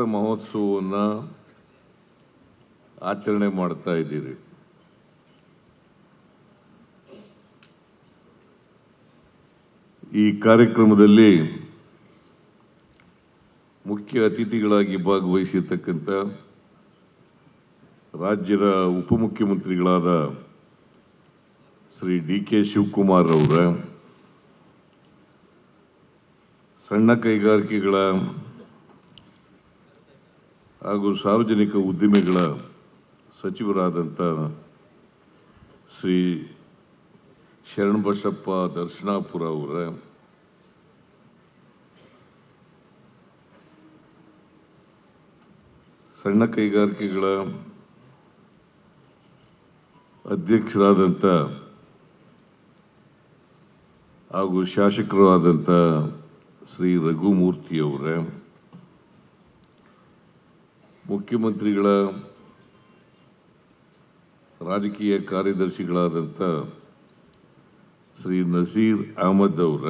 ಅಮೃತ ಮಹೋತ್ಸವವನ್ನು ಆಚರಣೆ ಮಾಡ್ತಾ ಇದ್ದೀರಿ. ಈ ಕಾರ್ಯಕ್ರಮದಲ್ಲಿ ಮುಖ್ಯ ಅತಿಥಿಗಳಾಗಿ ಭಾಗವಹಿಸಿರ್ತಕ್ಕಂಥ ರಾಜ್ಯದ ಉಪಮುಖ್ಯಮಂತ್ರಿಗಳಾದ ಶ್ರೀ ಡಿ ಕೆ ಶಿವಕುಮಾರ್ ಅವರ, ಸಣ್ಣ ಕೈಗಾರಿಕೆಗಳ ಹಾಗೂ ಸಾರ್ವಜನಿಕ ಉದ್ದಿಮೆಗಳ ಸಚಿವರಾದಂಥ ಶ್ರೀ ಶರಣಬಸಪ್ಪ ದರ್ಶನಾಪುರ ಅವರ ಸಣ್ಣ ಕೈಗಾರಿಕೆಗಳ ಅಧ್ಯಕ್ಷರಾದಂಥ ಹಾಗೂ ಶಾಸಕರು ಆದಂಥ ಶ್ರೀ ರಘುಮೂರ್ತಿಯವರೇ ಮುಖ್ಯಮಂತ್ರಿಗಳ ರಾಜಕೀಯ ಕಾರ್ಯದರ್ಶಿಗಳಾದಂಥ ಶ್ರೀ ನಸೀರ್ ಅಹಮದ್ ಅವರ,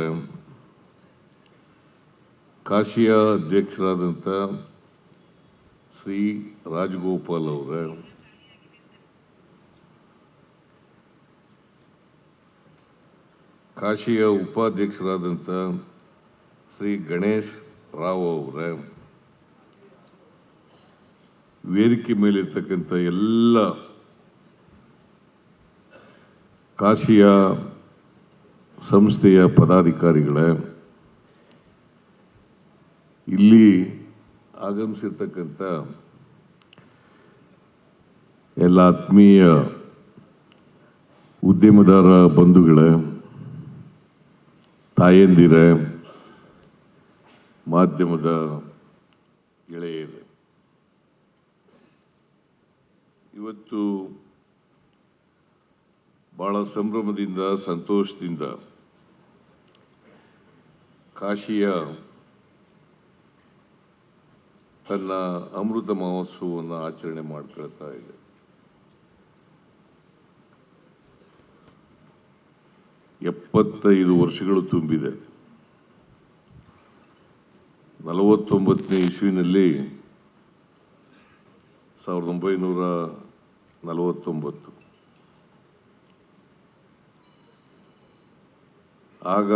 ಕಾಶಿಯ ಅಧ್ಯಕ್ಷರಾದಂಥ ಶ್ರೀ ರಾಜಗೋಪಾಲ್ ಅವರ, ಕಾಶಿಯ ಉಪಾಧ್ಯಕ್ಷರಾದಂಥ ಶ್ರೀ ಗಣೇಶ್ ರಾವ್ ಅವರ ವೇದಿಕೆ ಮೇಲಿರ್ತಕ್ಕಂಥ ಎಲ್ಲ ಕಾಶಿಯ ಸಂಸ್ಥೆಯ ಪದಾಧಿಕಾರಿಗಳೇ, ಇಲ್ಲಿ ಆಗಮಿಸಿರ್ತಕ್ಕಂಥ ಎಲ್ಲ ಆತ್ಮೀಯ ಉದ್ಯಮದಾರ ಬಂಧುಗಳೇ, ತಾಯಂದಿರೇ, ಮಾಧ್ಯಮದ ಗೆಳೆಯರೇ ಇವತ್ತು ಬಹಳ ಸಂಭ್ರಮದಿಂದ, ಸಂತೋಷದಿಂದ ಕಾಶಿಯ ತನ್ನ ಅಮೃತ ಮಹೋತ್ಸವವನ್ನು ಆಚರಣೆ ಮಾಡ್ಕೊಳ್ತಾ ಇದೆ. ಎಪ್ಪತ್ತೈದು ವರ್ಷಗಳು ತುಂಬಿದೆ. ನಲವತ್ತೊಂಬತ್ತನೇ ಇಸ್ವಿನಲ್ಲಿ ಸಾವಿರದ ಒಂಬೈನೂರ ನಲವತ್ತೊಂಬತ್ತು. ಆಗ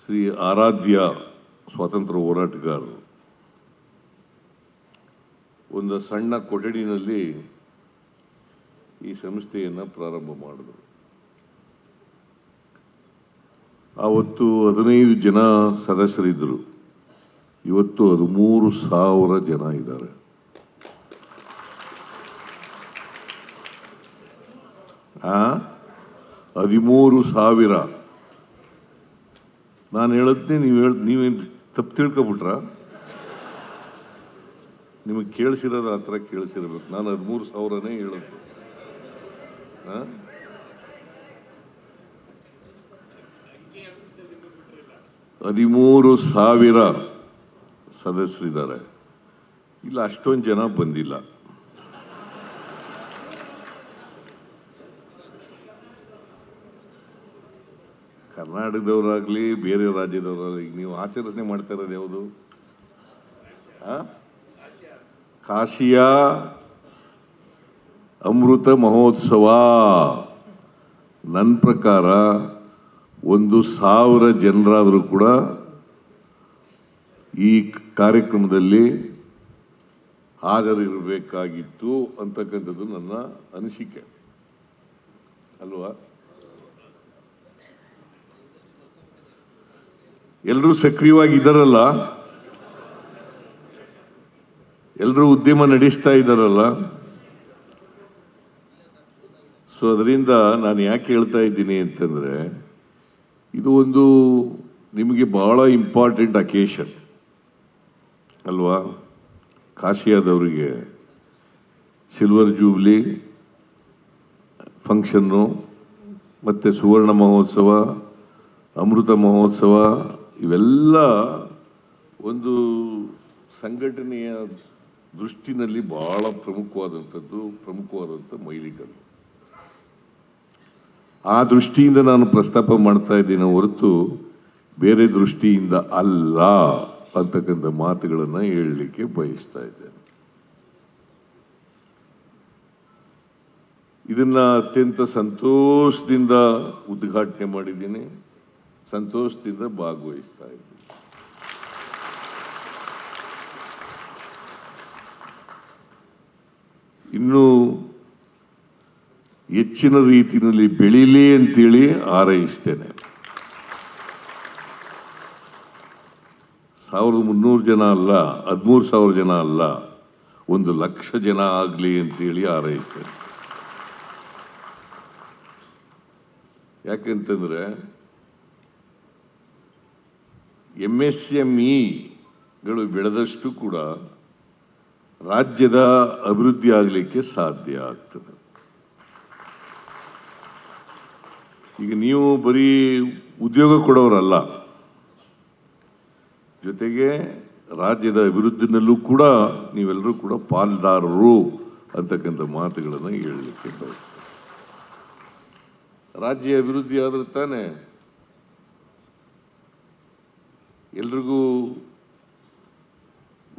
ಶ್ರೀ ಆರಾಧ್ಯ ಸ್ವಾತಂತ್ರ್ಯ ಹೋರಾಟಗಾರರು ಒಂದು ಸಣ್ಣ ಕೊಠಡಿನಲ್ಲಿ ಈ ಸಂಸ್ಥೆಯನ್ನು ಪ್ರಾರಂಭ ಮಾಡಿದರು. ಆವತ್ತು ಹದಿನೈದು ಜನ ಸದಸ್ಯರಿದ್ದರು ಇವತ್ತು ಹದಿಮೂರು ಸಾವಿರ ಜನ ಇದ್ದಾರೆ. ಹದಿಮೂರು ಸಾವಿರ. ನಾನು ಹೇಳದ್ನೇ, ನೀವು ಹೇಳ ನೀವೇನು ತಪ್ಪು ತಿಳ್ಕೊಬಿಟ್ರ? ನಿಮಗೆ ಕೇಳಿಸಿರೋದು ಆ ಥರ ಕೇಳಿಸಿರ್ಬೇಕು. ನಾನು ಹದಿಮೂರು ಸಾವಿರನೇ ಹೇಳೋದು? ಹದಿಮೂರು ಸಾವಿರ ಸದಸ್ಯರಿದ್ದಾರೆ. ಇಲ್ಲ, ಅಷ್ಟೊಂದು ಜನ ಬಂದಿಲ್ಲ. ಕರ್ನಾಟಕದವರಾಗ್ಲಿ, ಬೇರೆ ರಾಜ್ಯದವರಾಗಲಿ ನೀವು ಆಚರಣೆ ಮಾಡ್ತಾ ಇರೋದು ಯಾವುದು? ಕಾಶಿಯ ಅಮೃತ ಮಹೋತ್ಸವ. ನನ್ನ ಪ್ರಕಾರ ಒಂದು ಸಾವಿರ ಜನರಾದರೂ ಕೂಡ ಈ ಕಾರ್ಯಕ್ರಮದಲ್ಲಿ ಹಾಜರಿರಬೇಕಾಗಿತ್ತು ಅಂತಕ್ಕಂಥದ್ದು ನನ್ನ ಅನಿಸಿಕೆ. ಅಲ್ವಾ? ಎಲ್ಲರೂ ಸಕ್ರಿಯವಾಗಿ ಇದ್ದಾರಲ್ಲ ಎಲ್ಲರೂ ಉದ್ಯಮ ನಡೆಸ್ತಾ ಇದ್ದಾರಲ್ಲ? ಸೊ ಅದರಿಂದ ನಾನು ಯಾಕೆ ಹೇಳ್ತಾ ಇದ್ದೀನಿ ಅಂತಂದರೆ, ಇದು ಒಂದು ನಿಮಗೆ ಬಹಳ ಇಂಪಾರ್ಟೆಂಟ್ ಅಕೇಶನ್ ಅಲ್ವಾ? ಕಾಶಿಯಾದವರಿಗೆ ಸಿಲ್ವರ್ ಜೂಬ್ಲಿ ಫಂಕ್ಷನ್ನು ಮತ್ತು ಸುವರ್ಣ ಮಹೋತ್ಸವ, ಅಮೃತ ಮಹೋತ್ಸವ ಇವೆಲ್ಲ ಒಂದು ಸಂಘಟನೆಯ ದೃಷ್ಟಿನಲ್ಲಿ ಬಹಳ ಪ್ರಮುಖವಾದಂಥದ್ದು, ಪ್ರಮುಖವಾದಂಥ ಮೈಲಿಗಲ್ಲು. ಆ ದೃಷ್ಟಿಯಿಂದ ನಾನು ಪ್ರಸ್ತಾಪ ಮಾಡ್ತಾ ಇದ್ದೀನಿ ಹೊರತು ಬೇರೆ ದೃಷ್ಟಿಯಿಂದ ಅಲ್ಲ ಅಂತಕ್ಕಂಥ ಮಾತುಗಳನ್ನು ಹೇಳಲಿಕ್ಕೆ ಬಯಸ್ತಾ ಇದ್ದೇನೆ. ಇದನ್ನು ಅತ್ಯಂತ ಸಂತೋಷದಿಂದ ಉದ್ಘಾಟನೆ ಮಾಡಿದ್ದೀನಿ. ಸಂತೋಷದಿಂದ ಭಾಗವಹಿಸ್ತಾ ಇದ್ದೀನಿ ಇನ್ನು ಹೆಚ್ಚಿನ ರೀತಿಯಲ್ಲಿ ಬೆಳೀಲಿ ಅಂತೇಳಿ ಆರೈಸ್ತೇನೆ ಸಾವಿರದ ಮುನ್ನೂರು ಜನ ಅಲ್ಲ, ಹದಿಮೂರು ಸಾವಿರ ಜನ ಅಲ್ಲ, ಒಂದು ಲಕ್ಷ ಜನ ಆಗಲಿ ಅಂತೇಳಿ ಹಾರೈಸ್ತೇನೆ. ಯಾಕೆಂತಂದ್ರೆ ಎಂ ಎಸ್ ಎಂ ಇಗಳು ಬೆಳೆದಷ್ಟು ಕೂಡ ರಾಜ್ಯದ ಅಭಿವೃದ್ಧಿ ಆಗಲಿಕ್ಕೆ ಸಾಧ್ಯ ಆಗ್ತದೆ. ಈಗ ನೀವು ಬರೀ ಉದ್ಯೋಗ ಕೊಡೋರಲ್ಲ, ಜೊತೆಗೆ ರಾಜ್ಯದ ಅಭಿವೃದ್ಧಿನಲ್ಲೂ ಕೂಡ ನೀವೆಲ್ಲರೂ ಕೂಡ ಪಾಲ್ದಾರರು ಅಂತಕ್ಕಂಥ ಮಾತುಗಳನ್ನು ಹೇಳಲಿಕ್ಕೆ ರಾಜ್ಯ ಅಭಿವೃದ್ಧಿ ಆದರೆ ತಾನೇ ಎಲ್ರಿಗೂ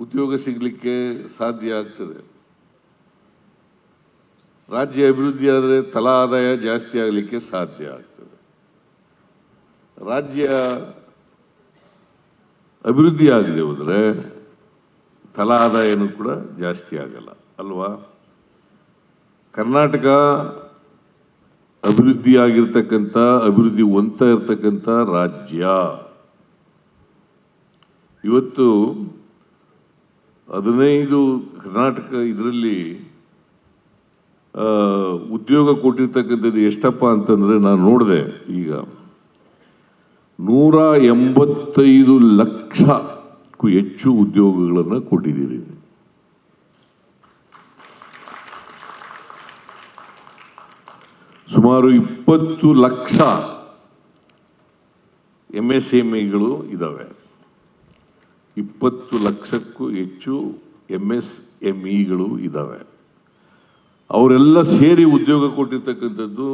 ಉದ್ಯೋಗ ಸಿಗಲಿಕ್ಕೆ ಸಾಧ್ಯ ಆಗ್ತದೆ. ರಾಜ್ಯ ಅಭಿವೃದ್ಧಿ ಆದರೆ ತಲಾ ಆದಾಯ ಜಾಸ್ತಿ ಆಗಲಿಕ್ಕೆ ಸಾಧ್ಯ ಆಗ್ತದೆ. ರಾಜ್ಯ ಅಭಿವೃದ್ಧಿ ಆಗಿದೆ ಹೋದರೆ ತಲಾ ಆದಾಯನೂ ಕೂಡ ಜಾಸ್ತಿ ಆಗಲ್ಲ, ಅಲ್ವಾ? ಕರ್ನಾಟಕ ಅಭಿವೃದ್ಧಿ ಆಗಿರ್ತಕ್ಕಂಥ, ಅಭಿವೃದ್ಧಿ ಹೊಂತ ಇರತಕ್ಕಂಥ ರಾಜ್ಯ. ಇವತ್ತು ಹದಿನೈದು ಕರ್ನಾಟಕ ಇದರಲ್ಲಿ ಉದ್ಯೋಗ ಕೊಟ್ಟಿರ್ತಕ್ಕಂಥದ್ದು ಎಷ್ಟಪ್ಪ ಅಂತಂದರೆ ನಾನು ನೋಡಿದೆ ಈಗ. ನೂರ ಎಂಬತ್ತೈದು ಲಕ್ಷಕ್ಕೂ ಹೆಚ್ಚು ಉದ್ಯೋಗಗಳನ್ನು ಕೊಟ್ಟಿದ್ದೀರಿ. ಸುಮಾರು ಇಪ್ಪತ್ತು ಲಕ್ಷ ಎಂ ಎಸ್ ಎಂ ಇಗಳು ಇದ್ದಾವೆ ಇಪ್ಪತ್ತು ಲಕ್ಷಕ್ಕೂ ಹೆಚ್ಚು ಎಂ ಎಸ್ ಎಂ ಇಗಳು ಇದ್ದಾವೆ ಅವರೆಲ್ಲ ಸೇರಿ ಉದ್ಯೋಗ ಕೊಟ್ಟಿರ್ತಕ್ಕಂಥದ್ದು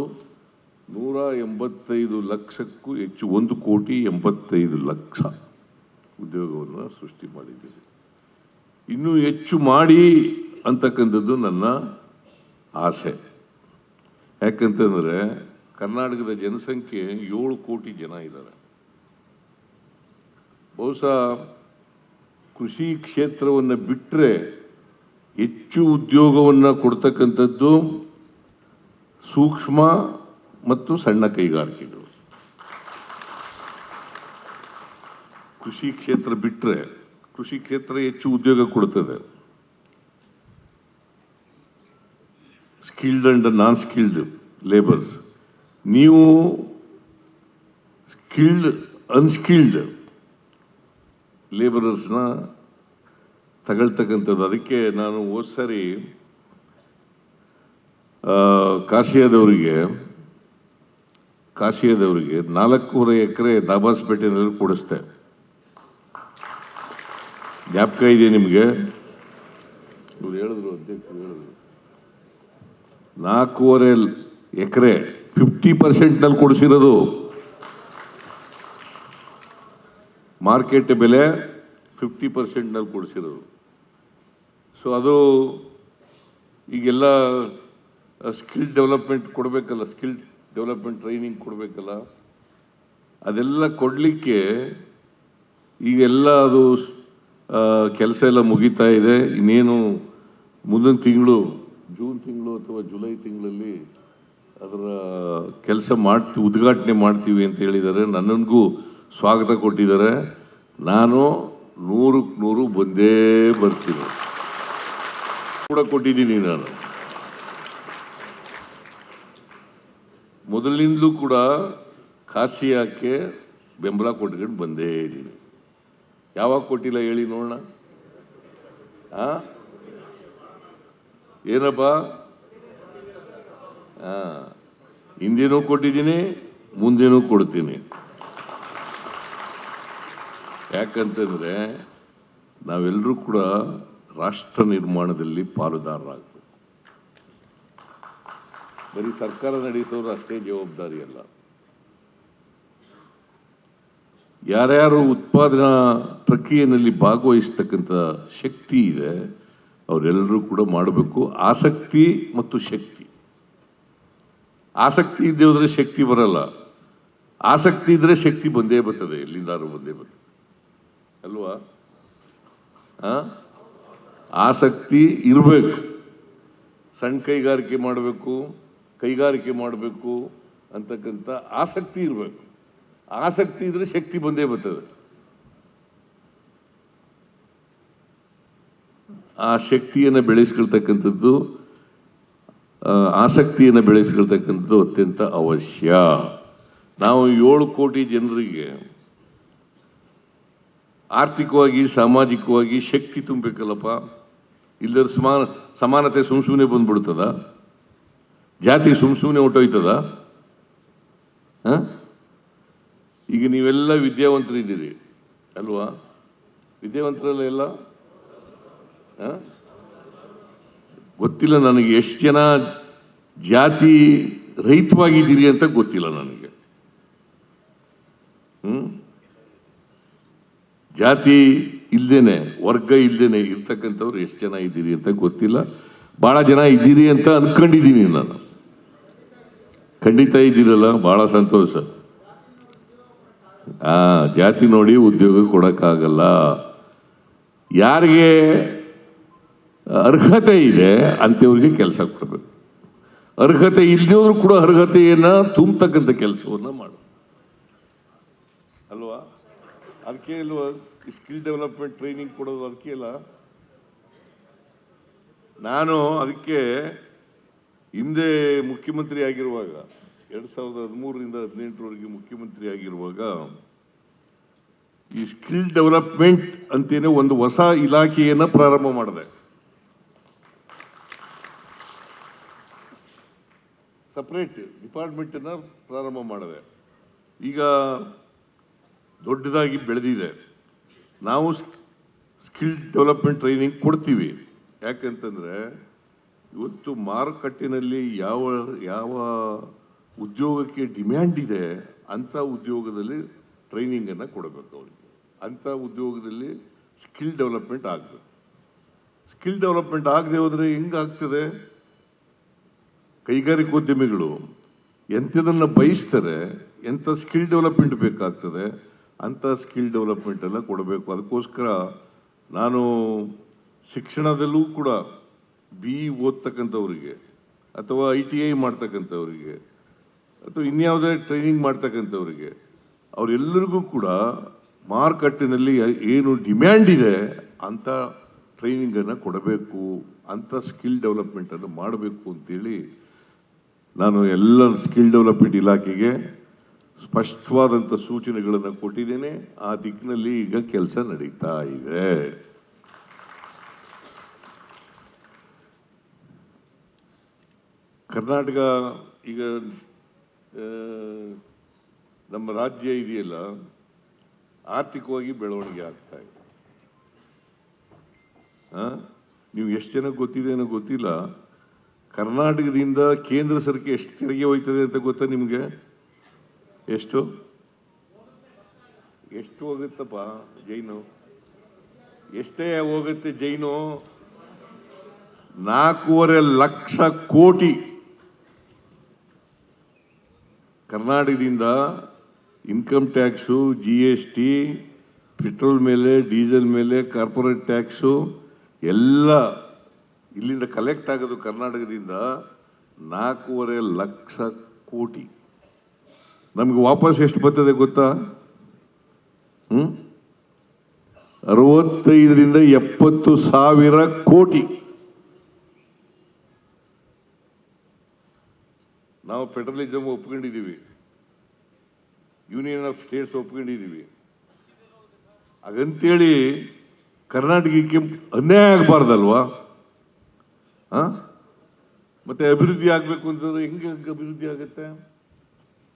ನೂರ ಎಂಬತ್ತೈದು ಲಕ್ಷಕ್ಕೂ ಹೆಚ್ಚು, ಒಂದು ಕೋಟಿ ಎಂಬತ್ತೈದು ಲಕ್ಷ ಉದ್ಯೋಗವನ್ನು ಸೃಷ್ಟಿ ಮಾಡಿದ್ದೀವಿ. ಇನ್ನೂ ಹೆಚ್ಚು ಮಾಡಿ ಅಂತಕ್ಕಂಥದ್ದು ನನ್ನ ಆಸೆ. ಯಾಕಂತಂದರೆ ಕರ್ನಾಟಕದ ಜನಸಂಖ್ಯೆ ಏಳು ಕೋಟಿ ಜನ ಇದ್ದಾರೆ. ಬಹುಶಃ ಕೃಷಿ ಕ್ಷೇತ್ರವನ್ನು ಬಿಟ್ಟರೆ ಹೆಚ್ಚು ಉದ್ಯೋಗವನ್ನು ಕೊಡ್ತಕ್ಕಂಥದ್ದು ಸೂಕ್ಷ್ಮ ಮತ್ತು ಸಣ್ಣ ಕೈಗಾರಿಕೆಗಳು. ಕೃಷಿ ಕ್ಷೇತ್ರ ಬಿಟ್ಟರೆ ಕೃಷಿ ಕ್ಷೇತ್ರ ಹೆಚ್ಚು ಉದ್ಯೋಗ ಕೊಡ್ತದೆ. Skilled and non skilled labours ನೀವು ಸ್ಕಿಲ್ಡ್ ಅನ್ಸ್ಕಿಲ್ಡ್ ಲೇಬರರ್ಸ್ನ ತಗೊಳ್ತಕ್ಕಂಥದ್ದು. ಅದಕ್ಕೆ ನಾನು ಹೋದ ಸರಿ ಕಾಶಿಯಾದವರಿಗೆ ಕಾಶಿಯಾದವರಿಗೆ ನಾಲ್ಕೂವರೆ ಎಕರೆ ದಾಬಾಸ್ಪೇಟೆನಲ್ಲಿ ಕೊಡಿಸ್ದೆ. ಜ್ಞಾಪಕ ಇದೆ ನಿಮಗೆ? ಇವ್ರು ಹೇಳಿದ್ರು ಅಧ್ಯಕ್ಷರು ಹೇಳಿದ್ರು. ನಾಲ್ಕೂವರೆ ಎಕರೆ ಫಿಫ್ಟಿ ಪರ್ಸೆಂಟ್ನಲ್ಲಿ ಕೊಡಿಸಿರೋದು. ಮಾರ್ಕೆಟ್ ಬೆಲೆ ಫಿಫ್ಟಿ ಪರ್ಸೆಂಟ್ನಲ್ಲಿ ಕೊಡಿಸಿರೋದು. ಸೊ ಅದು ಈಗೆಲ್ಲ ಸ್ಕಿಲ್ ಡೆವಲಪ್ಮೆಂಟ್ ಕೊಡಬೇಕಲ್ಲ ಸ್ಕಿಲ್ ಡೆವಲಪ್ಮೆಂಟ್ ಟ್ರೈನಿಂಗ್ ಕೊಡಬೇಕಲ್ಲ, ಅದೆಲ್ಲ ಕೊಡಲಿಕ್ಕೆ ಈಗೆಲ್ಲ ಅದು ಕೆಲಸ ಎಲ್ಲ ಮುಗಿತಾ ಇದೆ. ಇನ್ನೇನು ಮುಂದಿನ ತಿಂಗಳು, ಜೂನ್ ತಿಂಗಳು ಅಥವಾ ಜುಲೈ ತಿಂಗಳಲ್ಲಿ ಅದರ ಕೆಲಸ ಮಾಡ್ತೀವಿ ಉದ್ಘಾಟನೆ ಮಾಡ್ತೀವಿ ಅಂತ ಹೇಳಿದ್ದಾರೆ. ನನ್ನನಿಗೂ ಸ್ವಾಗತ ಕೊಟ್ಟಿದ್ದಾರೆ. ನಾನು ನೂರಕ್ಕೆ ನೂರು ಬಂದೇ ಬರ್ತೀನಿ. ಕೂಡ ಕೊಟ್ಟಿದ್ದೀನಿ ನಾನು. ಮೊದಲಿಂದಲೂ ಕೂಡ ಕಾಸಿಯಾಕ್ಕೆ ಬೆಂಬಲ ಕೊಟ್ಕೊಂಡು ಬಂದೇ ಇದ್ದೀನಿ. ಯಾವಾಗ ಕೊಟ್ಟಿಲ್ಲ ಹೇಳಿ ನೋಡೋಣ. ಹಾಂ ಏನಪ್ಪ? ಹಾಂ ಹಿಂದೆನೂ ಕೊಟ್ಟಿದ್ದೀನಿ, ಮುಂದೇನೂ ಕೊಡ್ತೀನಿ. ಯಾಕಂತಂದ್ರೆ ನಾವೆಲ್ಲರೂ ಕೂಡ ರಾಷ್ಟ್ರ ನಿರ್ಮಾಣದಲ್ಲಿ ಪಾಲುದಾರರಾಗಬೇಕು. ಬರೀ ಸರ್ಕಾರ ನಡೆಸೋರು ಅಷ್ಟೇ ಜವಾಬ್ದಾರಿ ಅಲ್ಲ ಯಾರ್ಯಾರು ಉತ್ಪಾದನಾ ಪ್ರಕ್ರಿಯೆಯಲ್ಲಿ ಭಾಗವಹಿಸ್ತಕ್ಕಂಥ ಶಕ್ತಿ ಇದೆ ಅವರೆಲ್ಲರೂ ಕೂಡ ಮಾಡಬೇಕು. ಆಸಕ್ತಿ ಮತ್ತು ಶಕ್ತಿ. ಆಸಕ್ತಿ ಇದ್ದೇ ಹೋದ್ರೆ ಶಕ್ತಿ ಬರಲ್ಲ. ಆಸಕ್ತಿ ಇದ್ದರೆ ಶಕ್ತಿ ಬಂದೇ ಬರ್ತದೆ ಎಲ್ಲಿಂದಾರು ಬಂದೇ ಬರ್ತದೆ. ಅಲ್ವಾ? ಆಸಕ್ತಿ ಇರಬೇಕು. ಸಣ್ಣ ಕೈಗಾರಿಕೆ ಮಾಡಬೇಕು ಕೈಗಾರಿಕೆ ಮಾಡಬೇಕು ಅಂತಕ್ಕಂಥ ಆಸಕ್ತಿ ಇರಬೇಕು. ಆಸಕ್ತಿ ಇದ್ರೆ ಶಕ್ತಿ ಬಂದೇ ಬರ್ತದೆ. ಆ ಶಕ್ತಿಯನ್ನು ಬೆಳೆಸ್ಕೊಳ್ತಕ್ಕಂಥದ್ದು ಆಸಕ್ತಿಯನ್ನು ಬೆಳೆಸ್ಕೊಳ್ತಕ್ಕಂಥದ್ದು ಅತ್ಯಂತ ಅವಶ್ಯ. ನಾವು ಏಳು ಕೋಟಿ ಜನರಿಗೆ ಆರ್ಥಿಕವಾಗಿ, ಸಾಮಾಜಿಕವಾಗಿ ಶಕ್ತಿ ತುಂಬಬೇಕಲ್ಲಪ್ಪ ಇಲ್ಲದ ಸಮಾನ, ಸಮಾನತೆ ಸುಮ್ ಸುಮ್ಮನೆ ಬಂದ್ಬಿಡ್ತದ? ಜಾತಿ ಸುಮ್ ಸುಮ್ಮನೆ ಹೊಟ್ಟೋಯ್ತದ ಹ? ಈಗ ನೀವೆಲ್ಲ ವಿದ್ಯಾವಂತರಿದ್ದೀರಿ, ಅಲ್ವಾ? ವಿದ್ಯಾವಂತರಲ್ಲ ಎಲ್ಲ? ಗೊತ್ತಿಲ್ಲ ನನಗೆ, ಎಷ್ಟು ಜನ ಜಾತಿ ರಹಿತವಾಗಿದ್ದೀರಿ ಅಂತ ಗೊತ್ತಿಲ್ಲ ನನಗೆ. ಜಾತಿ ಇಲ್ಲದೇನೆ ವರ್ಗ ಇಲ್ಲದೇನೆ ಇರ್ತಕ್ಕಂಥವ್ರು ಎಷ್ಟು ಜನ ಇದ್ದೀರಿ ಅಂತ ಗೊತ್ತಿಲ್ಲ. ಭಾಳ ಜನ ಇದ್ದೀರಿ ಅಂತ ಅಂದ್ಕೊಂಡಿದ್ದೀನಿ ನಾನು. ಖಂಡಿತ ಇದ್ದೀರಲ್ಲ ಭಾಳ ಸಂತೋಷ. ಆ, ಜಾತಿ ನೋಡಿ ಉದ್ಯೋಗ ಕೊಡೋಕ್ಕಾಗಲ್ಲ. ಯಾರಿಗೆ ಅರ್ಹತೆ ಇದೆ, ಅಂಥವ್ರಿಗೆ ಕೆಲಸ ಕೊಡಬೇಕು. ಅರ್ಹತೆ ಇಲ್ಲದವ್ರು ಕೂಡ ಅರ್ಹತೆಯನ್ನು ತುಂಬತಕ್ಕಂಥ ಕೆಲಸವನ್ನು ಮಾಡು. ಅಲ್ವಾ? ಅದಕ್ಕೆ ಇಲ್ವಾ? ಸ್ಕಿಲ್ ಡೆವಲಪ್ಮೆಂಟ್ ಟ್ರೈನಿಂಗ್ ಕೊಡೋದು ಅದಕ್ಕೆ ಇಲ್ಲ ನಾನು ಅದಕ್ಕೆ ಹಿಂದೆ ಮುಖ್ಯಮಂತ್ರಿ ಆಗಿರುವಾಗ, ಎರಡು ಸಾವಿರದ ಹದಿಮೂರರಿಂದ ಹದಿನೆಂಟರವರೆಗೆ ಮುಖ್ಯಮಂತ್ರಿ ಆಗಿರುವಾಗ, ಈ ಸ್ಕಿಲ್ ಡೆವಲಪ್ಮೆಂಟ್ ಅಂತೇನೆ ಒಂದು ಹೊಸ ಇಲಾಖೆಯನ್ನು ಪ್ರಾರಂಭ ಮಾಡಿದೆ. ಸಪ್ರೇಟ್ ಡಿಪಾರ್ಟ್ಮೆಂಟ್ ಅನ್ನ ಪ್ರಾರಂಭ ಮಾಡಿದೆ. ಈಗ ದೊಡ್ಡದಾಗಿ ಬೆಳೆದಿದೆ. ನಾವು ಸ್ಕಿಲ್ ಡೆವಲಪ್ಮೆಂಟ್ ಟ್ರೈನಿಂಗ್ ಕೊಡ್ತೀವಿ. ಯಾಕಂತಂದರೆ ಇವತ್ತು ಮಾರುಕಟ್ಟೆನಲ್ಲಿ ಯಾವ ಯಾವ ಉದ್ಯೋಗಕ್ಕೆ ಡಿಮ್ಯಾಂಡ್ ಇದೆ, ಅಂಥ ಉದ್ಯೋಗದಲ್ಲಿ ಟ್ರೈನಿಂಗನ್ನು ಕೊಡಬೇಕು ಅವರಿಗೆ. ಅಂಥ ಉದ್ಯೋಗದಲ್ಲಿ ಸ್ಕಿಲ್ ಡೆವಲಪ್ಮೆಂಟ್ ಆಗಬೇಕು. ಸ್ಕಿಲ್ ಡೆವಲಪ್ಮೆಂಟ್ ಆಗದೆ ಹೋದರೆ ಹೆಂಗಾಗ್ತದೆ? ಕೈಗಾರಿಕೋದ್ಯಮಿಗಳು ಎಂಥದನ್ನು ಬಯಸ್ತಾರೆ, ಎಂಥ ಸ್ಕಿಲ್ ಡೆವಲಪ್ಮೆಂಟ್ ಬೇಕಾಗ್ತದೆ ಅಂಥ ಸ್ಕಿಲ್ ಡೆವಲಪ್ಮೆಂಟನ್ನು ಕೊಡಬೇಕು. ಅದಕ್ಕೋಸ್ಕರ ನಾನು ಶಿಕ್ಷಣದಲ್ಲೂ ಕೂಡ ಬಿ ಓದ್ತಕ್ಕಂಥವ್ರಿಗೆ ಅಥವಾ ಐ ಟಿ ಐ ಮಾಡ್ತಕ್ಕಂಥವ್ರಿಗೆ ಅಥವಾ ಇನ್ಯಾವುದೇ ಟ್ರೈನಿಂಗ್ ಮಾಡ್ತಕ್ಕಂಥವ್ರಿಗೆ ಅವರೆಲ್ಲರಿಗೂ ಕೂಡ ಮಾರುಕಟ್ಟೆನಲ್ಲಿ ಏನು ಡಿಮ್ಯಾಂಡ್ ಇದೆ ಅಂಥ ಟ್ರೈನಿಂಗನ್ನು ಕೊಡಬೇಕು ಅಂಥ ಸ್ಕಿಲ್ ಡೆವಲಪ್ಮೆಂಟನ್ನು ಮಾಡಬೇಕು ಅಂತೇಳಿ ನಾನು ಎಲ್ಲ ಸ್ಕಿಲ್ ಡೆವಲಪ್ಮೆಂಟ್ ಇಲಾಖೆಗೆ ಸ್ಪಷ್ಟವಾದಂಥ ಸೂಚನೆಗಳನ್ನು ಕೊಟ್ಟಿದ್ದೇನೆ. ಆ ದಿಕ್ಕಿನಲ್ಲಿ ಈಗ ಕೆಲಸ ನಡೀತಾ ಇದೆ. ಕರ್ನಾಟಕ ಈಗ ನಮ್ಮ ರಾಜ್ಯ ಇದೆಯಲ್ಲ, ಆರ್ಥಿಕವಾಗಿ ಬೆಳವಣಿಗೆ ಆಗ್ತಾ ಇದೆ? ನೀವು ಎಷ್ಟು ಜನ ಗೊತ್ತಿದೆ ಅನ್ನೋ ಗೊತ್ತಿಲ್ಲ. ಕರ್ನಾಟಕದಿಂದ ಕೇಂದ್ರ ಸರ್ಕಾರ ಎಷ್ಟು ತೆರಿಗೆ ಹೋಯ್ತದೆ ಅಂತ ಗೊತ್ತಾ ನಿಮಗೆ? ಎಷ್ಟು? ಎಷ್ಟು ಹೋಗುತ್ತಪ್ಪ ಜೈನು? ಎಷ್ಟೇ ಹೋಗುತ್ತೆ ಜೈನು? ನಾಲ್ಕೂವರೆ ಲಕ್ಷ ಕೋಟಿ. ಕರ್ನಾಟಕದಿಂದ income tax G S T petrol ಮೇಲೆ, ಡೀಸೆಲ್ ಮೇಲೆ, ಕಾರ್ಪೊರೇಟ್ ಟ್ಯಾಕ್ಸು, ಎಲ್ಲ ಇಲ್ಲಿಂದ ಕಲೆಕ್ಟ್ ಆಗೋದು ಕರ್ನಾಟಕದಿಂದ ನಾಲ್ಕೂವರೆ ಲಕ್ಷ ಕೋಟಿ. ನಮ್ಗೆ ವಾಪಸ್ ಎಷ್ಟು ಬರ್ತದೆ ಗೊತ್ತಾ? ಹ್ಞೂ ಅರವತ್ತೈದರಿಂದ ಎಪ್ಪತ್ತು ಸಾವಿರ ಕೋಟಿ. ನಾವು ಫೆಡರಲಿಸಮ್ ಒಪ್ಕೊಂಡಿದ್ದೀವಿ. ಯೂನಿಯನ್ ಆಫ್ ಸ್ಟೇಟ್ಸ್ ಒಪ್ಕೊಂಡಿದ್ದೀವಿ. ಹಾಗಂತೇಳಿ ಕರ್ನಾಟಕಕ್ಕೆ ಅನ್ಯಾಯ ಆಗಬಾರ್ದಲ್ವಾ? ಹಾಂ? ಮತ್ತೆ ಅಭಿವೃದ್ಧಿ ಆಗಬೇಕು ಅಂತಂದ್ರೆ ಹೆಂಗೆ ಹೆಂಗೆ ಅಭಿವೃದ್ಧಿ ಆಗುತ್ತೆ?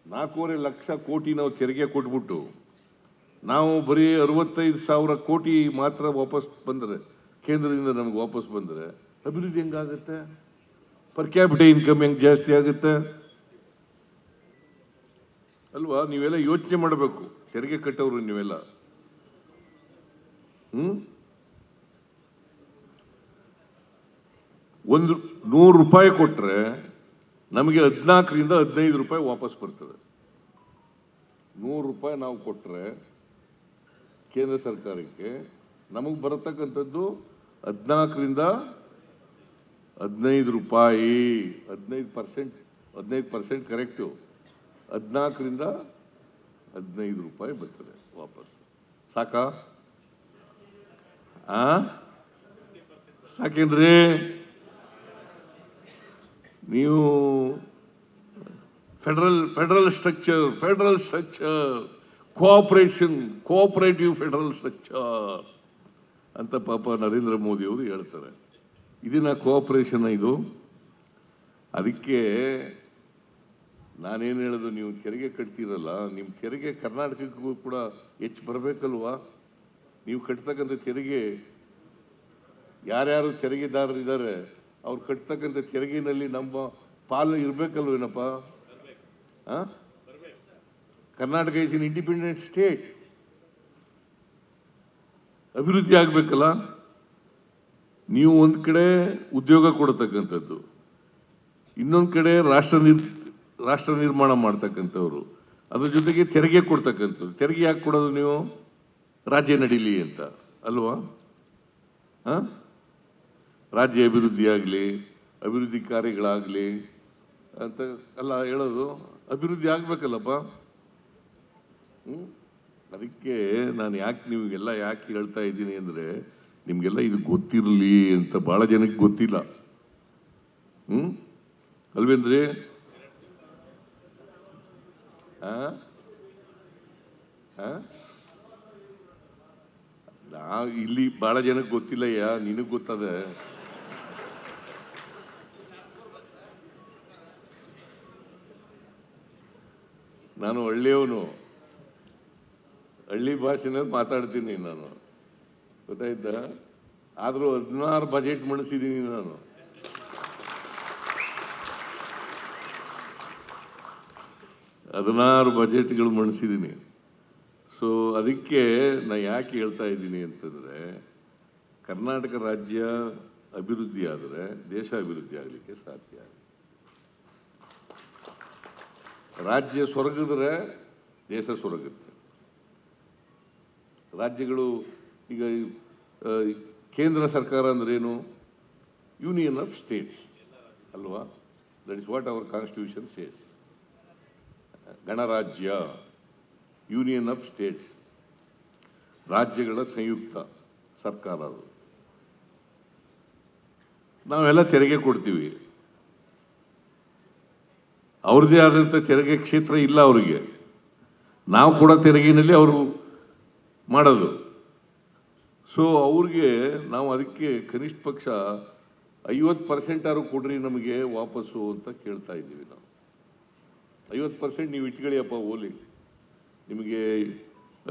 ನಾಲ್ಕೂವರೆ ಲಕ್ಷ ಕೋಟಿ ನಾವು ತೆರಿಗೆ ಕೊಟ್ಬಿಟ್ಟು, ನಾವು ಬರೀ ಅರವತ್ತೈದು ಸಾವಿರ ಕೋಟಿ ಮಾತ್ರ ವಾಪಸ್ ಬಂದರೆ, ಕೇಂದ್ರದಿಂದ ನಮ್ಗೆ ವಾಪಸ್ ಬಂದರೆ ಅಭಿವೃದ್ಧಿ ಹೆಂಗಾಗುತ್ತೆ? ಪರ್ ಕ್ಯಾಪಿಟ ಇನ್ಕಮ್ ಹೆಂಗೆ ಜಾಸ್ತಿ ಆಗುತ್ತೆ? ಅಲ್ವಾ? ನೀವೆಲ್ಲ ಯೋಚನೆ ಮಾಡಬೇಕು. ತೆರಿಗೆ ಕಟ್ಟೋರು ನೀವೆಲ್ಲ. ಹ್ಮ್? ಒಂದು ನೂರು ರೂಪಾಯಿ ಕೊಟ್ರೆ ನಮಗೆ ಹದಿನಾಲ್ಕರಿಂದ ಹದಿನೈದು ರೂಪಾಯಿ ವಾಪಸ್ ಬರ್ತದೆ. ನೂರು ರೂಪಾಯಿ ನಾವು ಕೊಟ್ಟರೆ ಕೇಂದ್ರ ಸರ್ಕಾರಕ್ಕೆ ನಮಗೆ ಬರತಕ್ಕಂಥದ್ದು ಹದಿನಾಲ್ಕರಿಂದ ಹದಿನೈದು ರೂಪಾಯಿ. ಹದಿನೈದು ಪರ್ಸೆಂಟ್ ಹದಿನೈದು ಪರ್ಸೆಂಟ್ ಕರೆಕ್ಟು. ಹದಿನಾಲ್ಕರಿಂದ ಹದಿನೈದು ರೂಪಾಯಿ ಬರ್ತದೆ ವಾಪಸ್. ಸಾಕಾ? ಸಾಕೇನ್ರಿ? ನೀವು federal federal structure federal structure cooperation cooperative federal structure ಅಂತ ಪಾಪ ನರೇಂದ್ರ ಮೋದಿ ಅವರು ಹೇಳ್ತಾರೆ. ಇದನ್ನ ಕೋಆಪರೇಷನ್ ಇದು. ಅದಕ್ಕೆ ನಾನೇನು ಹೇಳೋದು, ನೀವು ತೆರಿಗೆ ಕಟ್ತೀರಲ್ಲ ನಿಮ್ಮ ತೆರಿಗೆ ಕರ್ನಾಟಕಕ್ಕೂ ಕೂಡ ಹೆಚ್ಚು ಬರಬೇಕಲ್ವಾ? ನೀವು ಕಟ್ತಕ್ಕಂಥ ತೆರಿಗೆ ಯಾರ್ಯಾರು ತೆರಿಗೆದಾರರಿದ್ದಾರೆ ಅವ್ರು ಕಟ್ತಕ್ಕಂಥ ತೆರಿಗೆನಲ್ಲಿ ನಮ್ಮ ಪಾಲು ಇರಬೇಕಲ್ವೇನಪ್ಪ? Karnataka is in independent state ಅಭಿವೃದ್ಧಿ ಆಗಬೇಕಲ್ಲ? ನೀವು ಒಂದು ಕಡೆ ಉದ್ಯೋಗ ಕೊಡತಕ್ಕಂಥದ್ದು, ಇನ್ನೊಂದು ಕಡೆ ರಾಷ್ಟ್ರ ನಿರ್, ರಾಷ್ಟ್ರ ನಿರ್ಮಾಣ ಮಾಡ್ತಕ್ಕಂಥವ್ರು, ಅದ್ರ ಜೊತೆಗೆ ತೆರಿಗೆ ಕೊಡ್ತಕ್ಕಂಥದ್ದು ತೆರಿಗೆ ಯಾಕೆ ಕೊಡೋದು ನೀವು? ರಾಜ್ಯ ನಡೀಲಿ ಅಂತ, ಅಲ್ವಾ? ಆ? ರಾಜ್ಯ ಅಭಿವೃದ್ಧಿ ಆಗಲಿ ಅಭಿವೃದ್ಧಿ ಕಾರ್ಯಗಳಾಗಲಿ ಅಂತ ಎಲ್ಲ ಹೇಳೋದು ಅಭಿವೃದ್ಧಿ ಆಗಬೇಕಲ್ಲಪ್ಪ. ಹ್ಞೂ ಅದಕ್ಕೆ ನಾನು ಯಾಕೆ ನಿಮಗೆಲ್ಲ ಯಾಕೆ ಹೇಳ್ತಾ ಇದ್ದೀನಿ ಅಂದರೆ, ನಿಮಗೆಲ್ಲ ಇದು ಗೊತ್ತಿರಲಿ ಅಂತ ಭಾಳ ಜನಕ್ಕೆ ಗೊತ್ತಿಲ್ಲ. ಹ್ಞೂ ಅಲ್ವೇಂದ್ರಿ? ಹಾಂ ಹಾಂ ನಾ ಇಲ್ಲಿ ಭಾಳ ಜನಕ್ಕೆ ಗೊತ್ತಿಲ್ಲಯ್ಯ, ನಿನಗೆ ಗೊತ್ತದೆ? ನಾನು ಹಳ್ಳಿಯವನು. ಹಳ್ಳಿ ಭಾಷೆನ ಮಾತಾಡ್ತೀನಿ ನಾನು. ಗೊತ್ತಾಯ್ತಾ? ಆದರೂ ಹದಿನಾರು ಬಜೆಟ್ ಮಣಿಸಿದ್ದೀನಿ ನಾನು. ಹದಿನಾರು ಬಜೆಟ್ಗಳು ಮಂಡಿಸಿದ್ದೀನಿ. ಸೊ ಅದಕ್ಕೆ ನಾ ಯಾಕೆ ಹೇಳ್ತಾ ಇದ್ದೀನಿ ಅಂತಂದರೆ, ಕರ್ನಾಟಕ ರಾಜ್ಯ ಅಭಿವೃದ್ಧಿ ಆದರೆ ದೇಶ ಅಭಿವೃದ್ಧಿ ಆಗಲಿಕ್ಕೆ ಸಾಧ್ಯ. ರಾಜ್ಯ ಸೊರಗಿದ್ರೆ ದೇಶ ಸೊರಗುತ್ತೆ. ರಾಜ್ಯಗಳು ಈಗ ಕೇಂದ್ರ ಸರ್ಕಾರ ಅಂದ್ರೇನು? ಯೂನಿಯನ್ ಆಫ್ ಸ್ಟೇಟ್ಸ್ ಅಲ್ವಾ? That is what our constitution says ಗಣರಾಜ್ಯ ಯೂನಿಯನ್ ಆಫ್ ಸ್ಟೇಟ್ಸ್ ರಾಜ್ಯಗಳ ಸಂಯುಕ್ತ ಸರ್ಕಾರ ಅದು. ನಾವೆಲ್ಲ ತೆರಿಗೆ ಕೊಡ್ತೀವಿ. ಅವ್ರದ್ದೇ ಆದಂಥ ತೆರಿಗೆ ಕ್ಷೇತ್ರ ಇಲ್ಲ ಅವರಿಗೆ. ನಾವು ಕೂಡ ತೆರಿಗೆನಲ್ಲಿ ಅವರು ಮಾಡೋದು. ಸೊ ಅವ್ರಿಗೆ ನಾವು ಅದಕ್ಕೆ ಕನಿಷ್ಠ ಪಕ್ಷ ಐವತ್ತು ಪರ್ಸೆಂಟ್ ಆರು ಕೊಡ್ರಿ ನಮಗೆ ವಾಪಸ್ಸು ಅಂತ ಕೇಳ್ತಾ ಇದ್ದೀವಿ ನಾವು. ಐವತ್ತು ಪರ್ಸೆಂಟ್ ನೀವು ಇಟ್ಕೊಳ್ಳಿಯಪ್ಪ ಓಲಿ. ನಿಮಗೆ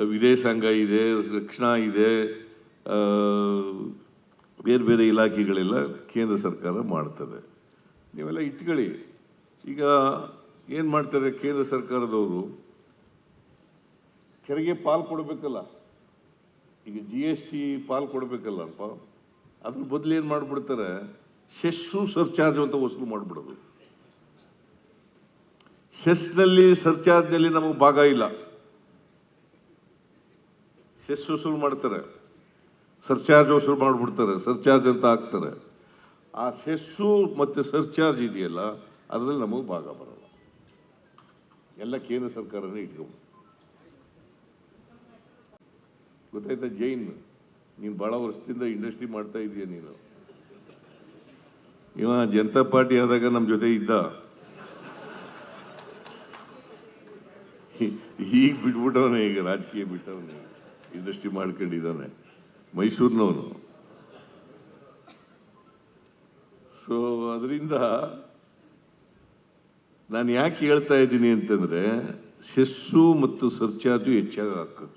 ವಿದೇಶಾಂಗ ಇದೆ, ರಕ್ಷಣಾ ಇದೆ ಬೇರೆ ಬೇರೆ ಇಲಾಖೆಗಳೆಲ್ಲ ಕೇಂದ್ರ ಸರ್ಕಾರ ಮಾಡ್ತದೆ. ನೀವೆಲ್ಲ ಇಟ್ಕೊಳ್ಳಿ. ಈಗ ಏನು ಮಾಡ್ತಾರೆ ಕೇಂದ್ರ ಸರ್ಕಾರದವರು? ಕೆರೆಗೆ ಪಾಲ್ ಕೊಡಬೇಕಲ್ಲ. ಈಗ ಜಿ ಎಸ್ ಟಿ ಪಾಲ್ ಕೊಡಬೇಕಲ್ಲಪ್ಪ ಅದ್ರ ಬದಲು ಏನು ಮಾಡಿಬಿಡ್ತಾರೆ? ಸೆಸ್ಸು ಸರ್ಚಾರ್ಜ್ ಅಂತ ವಸೂಲು ಮಾಡಿಬಿಡೋದು. ಸೆಸ್ನಲ್ಲಿ ಸರ್ಚಾರ್ಜ್ನಲ್ಲಿ ನಮಗೆ ಭಾಗ ಇಲ್ಲ. ಸೆಸ್ ವಸೂಲು ಮಾಡ್ತಾರೆ. ಸರ್ಚಾರ್ಜ್ ವಸೂಲು ಮಾಡಿಬಿಡ್ತಾರೆ, ಸರ್ಚಾರ್ಜ್ ಅಂತ ಹಾಕ್ತಾರೆ. ಆ ಸೆಸ್ಸು ಮತ್ತು ಸರ್ಚಾರ್ಜ್ ಇದೆಯಲ್ಲ ಅದರಲ್ಲಿ ನಮಗೆ ಭಾಗ ಬರಲ್ಲ. ಎಲ್ಲ ಕೇಂದ್ರ ಸರ್ಕಾರನೇ ಇಟ್ಕೊಂಡು ಗೊತ್ತಾಯ್ತಾ ಜೈನ್, ನೀನು ಭಾಳ ವರ್ಷದಿಂದ ಇಂಡಸ್ಟ್ರಿ ಮಾಡ್ತಾ ಇದೀಯ ನೀನು. ಇವ ಜನತಾ ಪಾರ್ಟಿ ಆದಾಗ ನಮ್ಮ ಜೊತೆ ಇದ್ದ. ಈಗ ಬಿಟ್ಬಿಟ್ಟವನೇ ಈಗ, ರಾಜಕೀಯ ಬಿಟ್ಟವನೇ. ಇಂಡಸ್ಟ್ರಿ ಮಾಡ್ಕೊಂಡಿದ್ದಾನೆ. ಮೈಸೂರಿನವನು. ಸೊ ಅದರಿಂದ ನಾನು ಯಾಕೆ ಹೇಳ್ತಾ ಇದ್ದೀನಿ ಅಂತಂದರೆ ಸೆಸ್ಸು ಮತ್ತು ಸರ್ಚಾರ್ಜು ಹೆಚ್ಚಾಗಿ ಹಾಕಬೇಕು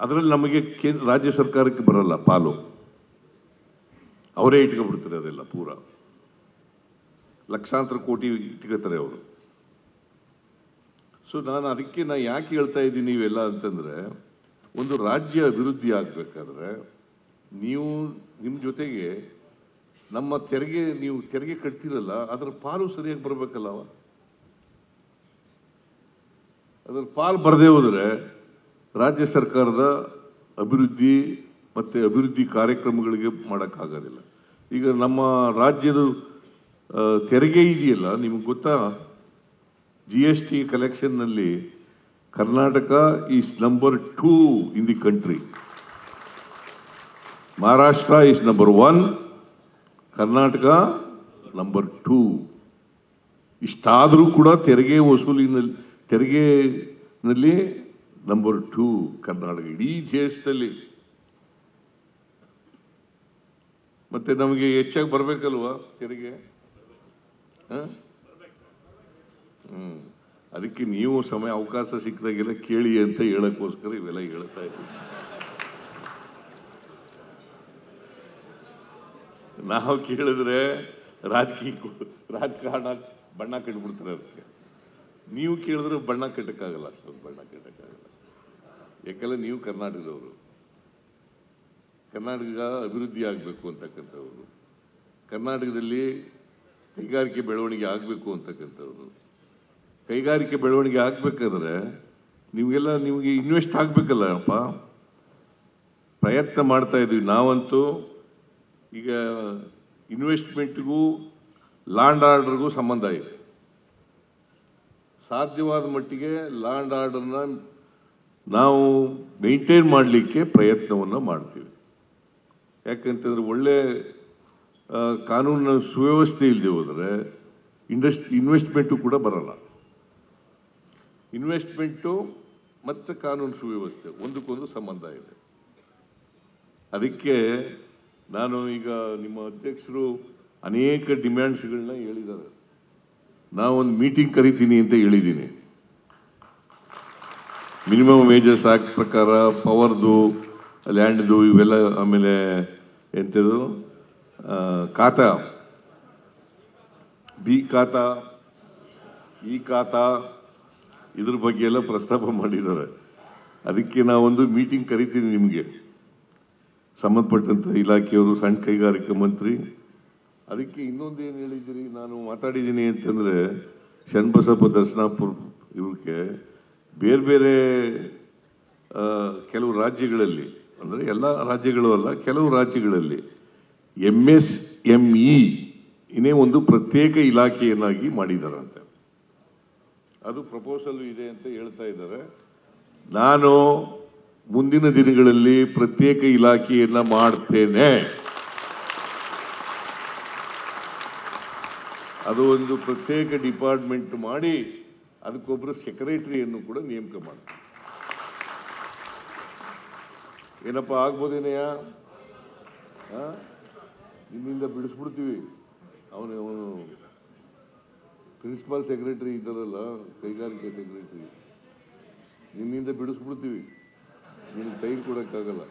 ಅದರಲ್ಲಿ ನಮಗೆ ಕೇಂದ್ರ, ರಾಜ್ಯ ಸರ್ಕಾರಕ್ಕೆ ಬರಲ್ಲ ಪಾಲು. ಅವರೇ ಇಟ್ಕೊಬಿಡ್ತಾರೆ ಅದೆಲ್ಲ ಪೂರ. ಲಕ್ಷಾಂತರ ಕೋಟಿ ಇಟ್ಕೋತಾರೆ ಅವರು. ಸೊ ನಾನು ಅದಕ್ಕೆ ನಾ ಯಾಕೆ ಹೇಳ್ತಾ ಇದ್ದೀನಿ ಇವೆಲ್ಲ ಅಂತಂದರೆ, ಒಂದು ರಾಜ್ಯ ಅಭಿವೃದ್ಧಿ ಆಗಬೇಕಾದ್ರೆ ನೀವು ನಿಮ್ಮ ಜೊತೆಗೆ ನಮ್ಮ ತೆರಿಗೆ ನೀವು ತೆರಿಗೆ ಕಟ್ತಿರಲ್ಲ, ಅದರ ಪಾಲು ಸರಿಯಾಗಿ ಬರಬೇಕಲ್ಲವ ಅದರ ಪಾಲು ಬರದೇ ಹೋದರೆ ರಾಜ್ಯ ಸರ್ಕಾರದ ಅಭಿವೃದ್ಧಿ ಮತ್ತು ಅಭಿವೃದ್ಧಿ ಕಾರ್ಯಕ್ರಮಗಳಿಗೆ ಮಾಡೋಕ್ಕಾಗೋದಿಲ್ಲ. ಈಗ ನಮ್ಮ ರಾಜ್ಯದ ತೆರಿಗೆ ಇದೆಯಲ್ಲ, ನಿಮ್ಗೆ ಗೊತ್ತಾ? G S T ಕಲೆಕ್ಷನ್ನಲ್ಲಿ Karnataka is number two in the country Maharashtra is number one Karnataka number two ಇಷ್ಟಾದರೂ ಕೂಡ ತೆರಿಗೆ ವಸೂಲಿನಲ್ಲಿ, ತೆರಿಗೆನಲ್ಲಿ ನಂಬರ್ ಟೂ ಕರ್ನಾಟಕ, ಇಡೀ ದೇಶದಲ್ಲಿ. ಮತ್ತೆ ನಮಗೆ ಹೆಚ್ಚಾಗಿ ಬರಬೇಕಲ್ವಾ ತೆರಿಗೆ? ಹ್ಞೂ ಅದಕ್ಕೆ ನೀವು ಸಮಯ, ಅವಕಾಶ ಸಿಕ್ಕಿದಾಗೆಲ್ಲ ಕೇಳಿ ಅಂತ ಹೇಳೋಕ್ಕೋಸ್ಕರ ಇವೆಲ್ಲ ಹೇಳ್ತಾ ಇದ್ದೀನಿ. ನಾವು ಕೇಳಿದ್ರೆ ರಾಜಕೀಯ ರಾಜಕಾರಣ ಬಣ್ಣ ಕಟ್ಬಿಡ್ತಾರೆ ಅದಕ್ಕೆ. ನೀವು ಕೇಳಿದ್ರೆ ಬಣ್ಣ ಕಟ್ಟಕ್ಕಾಗಲ್ಲ, ಅಷ್ಟೊಂದು ಬಣ್ಣ ಕಟ್ಟಕ್ಕಾಗಲ್ಲ. ಯಾಕಂದ್ರೆ ನೀವು ಕರ್ನಾಟಕದವರು. ಕರ್ನಾಟಕ ಅಭಿವೃದ್ಧಿ ಆಗಬೇಕು ಅಂತಕ್ಕಂಥವ್ರು. ಕರ್ನಾಟಕದಲ್ಲಿ ಕೈಗಾರಿಕೆ ಬೆಳವಣಿಗೆ ಆಗಬೇಕು ಅಂತಕ್ಕಂಥವ್ರು. ಕೈಗಾರಿಕೆ ಬೆಳವಣಿಗೆ ಆಗಬೇಕಾದ್ರೆ ನಿಮಗೆಲ್ಲ ನಿಮಗೆ ಇನ್ವೆಸ್ಟ್ ಆಗಬೇಕಲ್ಲಪ್ಪ. ಪ್ರಯತ್ನ ಮಾಡ್ತಾ ಇದ್ವಿ ನಾವಂತೂ. ಈಗ ಇನ್ವೆಸ್ಟ್ಮೆಂಟ್ಗೂ ಲ್ಯಾಂಡ್ ಆರ್ಡರ್ಗೂ ಸಂಬಂಧ ಇದೆ. ಸಾಧ್ಯವಾದ ಮಟ್ಟಿಗೆ ಲ್ಯಾಂಡ್ ಆರ್ಡರ್ನ ನಾವು ಮೇಂಟೈನ್ ಮಾಡಲಿಕ್ಕೆ ಪ್ರಯತ್ನವನ್ನು ಮಾಡ್ತೀವಿ. ಯಾಕಂತಂದರೆ ಒಳ್ಳೆ ಕಾನೂನಿನ ಸುವ್ಯವಸ್ಥೆ ಇಲ್ಲದೆ ಹೋದರೆ ಇಂಡಸ್ಟ್ ಇನ್ವೆಸ್ಟ್ಮೆಂಟು ಕೂಡ ಬರಲ್ಲ. ಇನ್ವೆಸ್ಟ್ಮೆಂಟು ಮತ್ತು ಕಾನೂನು ಸುವ್ಯವಸ್ಥೆ, ಒಂದಕ್ಕೊಂದು ಸಂಬಂಧ ಇದೆ. ಅದಕ್ಕೆ ನಾನು ಈಗ ನಿಮ್ಮ ಅಧ್ಯಕ್ಷರು ಅನೇಕ ಡಿಮ್ಯಾಂಡ್ಸ್ಗಳನ್ನ ಹೇಳಿದ್ದಾರೆ. ನಾವೊಂದು ಮೀಟಿಂಗ್ ಕರಿತೀನಿ ಅಂತ ಹೇಳಿದ್ದೀನಿ. ಮಿನಿಮಮ್ ವೇಜಸ್ ಆಕ್ಟ್ ಪ್ರಕಾರ ಪವರ್ದು, ಲ್ಯಾಂಡ್ದು ಇವೆಲ್ಲ ಆಮೇಲೆ ಎಂಥದ್ದು? ಖಾತ. ಬಿ ಖಾತ ಈ ಖಾತ, ಇದ್ರ ಬಗ್ಗೆ ಎಲ್ಲ ಪ್ರಸ್ತಾಪ ಮಾಡಿದ್ದಾರೆ. ಅದಕ್ಕೆ ನಾವೊಂದು ಮೀಟಿಂಗ್ ಕರಿತೀನಿ ನಿಮಗೆ. ಸಂಬಂಧಪಟ್ಟಂತ ಇಲಾಖೆಯವರು ಸಣ್ಣ ಕೈಗಾರಿಕಾ ಮಂತ್ರಿ. ಅದಕ್ಕೆ ಇನ್ನೊಂದು ಏನು ಹೇಳಿದ್ದೀರಿ? ನಾನು ಮಾತಾಡಿದ್ದೀನಿ ಅಂತಂದರೆ ಶಣ್ಬಸಪ್ಪ ದರ್ಶನಾಪುರ ಇವ್ರಿಗೆ ಬೇರೆ ಬೇರೆ ಕೆಲವು ರಾಜ್ಯಗಳಲ್ಲಿ, ಅಂದರೆ ಎಲ್ಲ ರಾಜ್ಯಗಳು ಅಲ್ಲ, ಕೆಲವು ರಾಜ್ಯಗಳಲ್ಲಿ ಎಂ ಎಸ್ ಎಂ ಇ ಇನ್ನೇ ಒಂದು ಪ್ರತ್ಯೇಕ ಇಲಾಖೆಯನ್ನಾಗಿ ಮಾಡಿದಾರಂತೆ. ಅದು ಪ್ರಪೋಸಲ್ ಇದೆ ಅಂತ ಹೇಳ್ತಾ ಇದ್ದಾರೆ. ನಾನು ಮುಂದಿನ ದಿನಗಳಲ್ಲಿ ಪ್ರತ್ಯೇಕ ಇಲಾಖೆಯನ್ನು ಮಾಡ್ತೇನೆ. ಅದು ಒಂದು ಪ್ರತ್ಯೇಕ ಡಿಪಾರ್ಟ್ಮೆಂಟ್ ಮಾಡಿ ಅದಕ್ಕೊಬ್ಬರು ಸೆಕ್ರೆಟರಿಯನ್ನು ಕೂಡ ನೇಮಕ ಮಾಡ್ತೀನಿ ಏನಪ್ಪ ಆಗ್ಬೋದೇನೆಯ ನಿಮ್ಮಿಂದ ಬಿಡಿಸ್ಬಿಡ್ತೀವಿ. ಅವನು ಅವನು ಪ್ರಿನ್ಸಿಪಾಲ್ ಸೆಕ್ರೆಟರಿ ಇದ್ದಾರಲ್ಲ, ಕೈಗಾರಿಕೆ ಸೆಕ್ರೆಟರಿ. ನಿಮ್ಮಿಂದ ಬಿಡಿಸ್ಬಿಡ್ತೀವಿ. ನಿನಗೆ ಟೈಮ್ ಕೊಡೋಕ್ಕಾಗಲ್ಲ?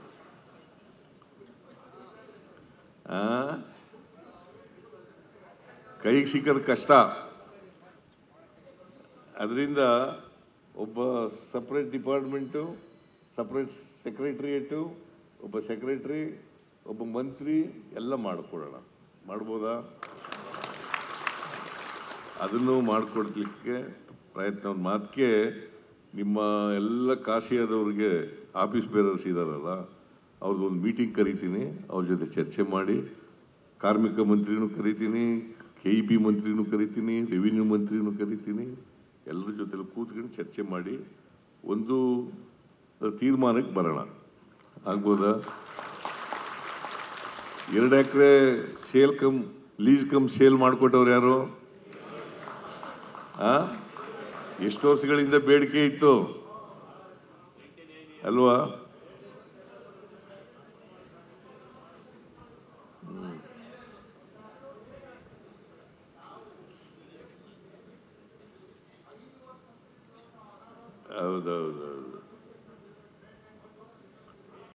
ಕೈಗೆ ಸಿಕ್ಕದ ಕಷ್ಟ. ಅದರಿಂದ ಒಬ್ಬ ಸಪ್ರೇಟ್ ಡಿಪಾರ್ಟ್ಮೆಂಟು ಸಪ್ರೇಟ್ ಸೆಕ್ರೆಟ್ರಿಯೇಟು ಒಬ್ಬ ಸೆಕ್ರೆಟ್ರಿ ಒಬ್ಬ ಮಂತ್ರಿ ಎಲ್ಲ ಮಾಡಿಕೊಡೋಣ. ಮಾಡ್ಬೋದಾ? ಅದನ್ನು ಮಾಡಿಕೊಡ್ಲಿಕ್ಕೆ ಪ್ರಯತ್ನ. ಮಾತಿಗೆ ನಿಮ್ಮ ಎಲ್ಲ ಕಾಶಿಯಾದವ್ರಿಗೆ ಆಫೀಸ್ ಬೇರರ್ಸ್ ಇದ್ದಾರಲ್ಲ ಅವ್ರದ್ದೊಂದು ಮೀಟಿಂಗ್ ಕರಿತೀನಿ, ಅವ್ರ ಜೊತೆ ಚರ್ಚೆ ಮಾಡಿ, ಕಾರ್ಮಿಕ ಮಂತ್ರಿನೂ ಕರಿತೀನಿ ಕೆ ಇ ಬಿ ಮಂತ್ರಿನೂ ಕರಿತೀನಿ ರೆವಿನ್ಯೂ ಮಂತ್ರಿನೂ ಕರಿತೀನಿ, ಎಲ್ಲರ ಜೊತೆಲಿ ಕೂತ್ಕೊಂಡು ಚರ್ಚೆ ಮಾಡಿ ಒಂದು ತೀರ್ಮಾನಕ್ಕೆ ಬರೋಣ. ಆಗ್ಬೋದಾ? ಎರಡು ಎಕರೆ sale cum, lease cum sale ಮಾಡಿಕೊಟ್ಟವ್ರು ಯಾರು? ಆ? ಎಷ್ಟು ವರ್ಷಗಳಿಂದ ಬೇಡಿಕೆ ಇತ್ತು. ಅಲ್ವಾ?